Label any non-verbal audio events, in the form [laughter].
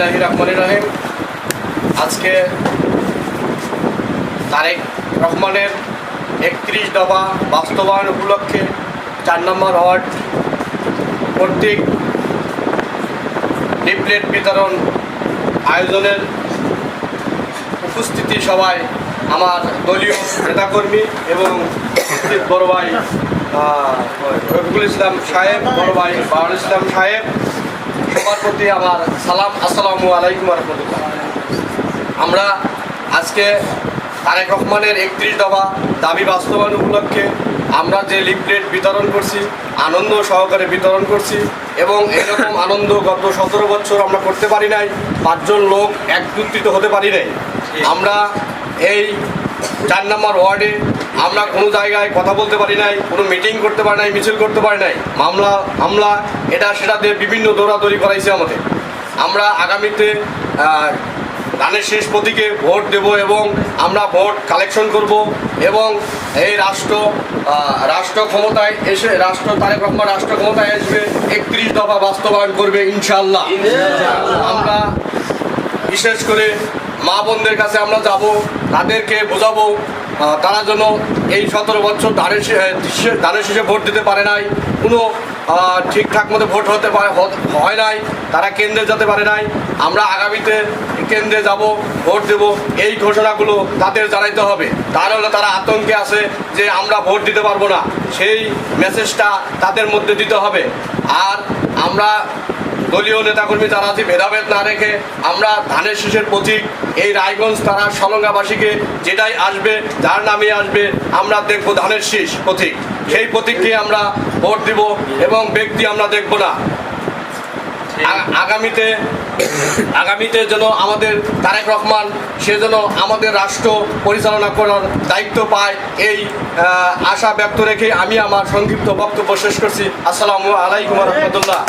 বিসমিল্লাহ রহমান রহিম। আজকে তারেক রহমানের একত্রিশ দফা বাস্তবায়ন উপলক্ষে চার নম্বর ওয়ার্ড কর্তৃক লিফলেট বিতরণ আয়োজনের উপস্থিতি সবাই আমার দলীয় নেতাকর্মী এবং বড় ভাই রফিকুল ইসলাম সাহেব, বড় ভাই বাহুল ইসলাম সাহেব সবার প্রতি আমার সালাম আসসালামু আলাইকুম রহমতুল্লাহ। আমরা আজকে তারেক রহমানের একত্রিশ দফা দাবি বাস্তবায়ন উপলক্ষে আমরা যে লিফলেট বিতরণ করছি আনন্দ সহকারে বিতরণ করছি এবং এরকম [coughs] আনন্দ গত সতেরো বছর আমরা করতে পারি নাই পাঁচজন লোক একত্রিত হতে পারি নাই। আমরা এই চার নম্বর ওয়ার্ডে আমরা কোনো জায়গায় কথা বলতে পারি নাই, কোনো মিটিং করতে পারি নাই, মিছিল করতে পারি নাই। মামলা, হামলা, এটা সেটাতে বিভিন্ন দৌড়াদৌড়ি করাইছে আমাদের। আমরা আগামীতে ধানের শেষ প্রতীকে ভোট দেব এবং আমরা ভোট কালেকশন করব এবং এই রাষ্ট্র রাষ্ট্র ক্ষমতায় এসে, রাষ্ট্র, তারেক রহমান রাষ্ট্র ক্ষমতায় আসবে, একত্রিশ দফা বাস্তবায়ন করবে ইনশাল্লাহ আমরা বিশেষ করে মা বোনদের কাছে আমরা যাব, তাদেরকে বোঝাবো তারা যেন এই সতেরো বছর ধানের ধানের শেষে ভোট দিতে পারে নাই, কোনো ঠিকঠাক মতো ভোট হতে পারে হয় নাই, তারা কেন্দ্রে যেতে পারে নাই, আমরা আগামীতে কেন্দ্রে যাব, ভোট দেব, এই ঘোষণাগুলো তাদের জানাইতে হবে। তাহলে তারা আতঙ্কে আছে যে আমরা ভোট দিতে পারব না, সেই মেসেজটা তাদের মধ্যে দিতে হবে। আর আমরা দলীয় নেতাকর্মী তারা যে ভেদাভেদ না রেখে আমরা ধানের শীষের প্রতীক এই রায়গঞ্জ তারা সলঙ্গাবাসীকে যেটাই আসবে, যার নামে আসবে, আমরা দেখব ধানের শীষ প্রতীক। সেই প্রতীককে আমরা ভোট দিব এবং ব্যক্তি আমরা দেখব না। আগামীতে আগামীতে যেন আমাদের তারেক রহমান, সে যেন আমাদের রাষ্ট্র পরিচালনা করার দায়িত্ব পায়, এই আশা ব্যক্ত রেখে আমি আমার সংক্ষিপ্ত বক্তব্য শেষ করছি। আসসালামু আলাইকুম রহমতুল্লাহ।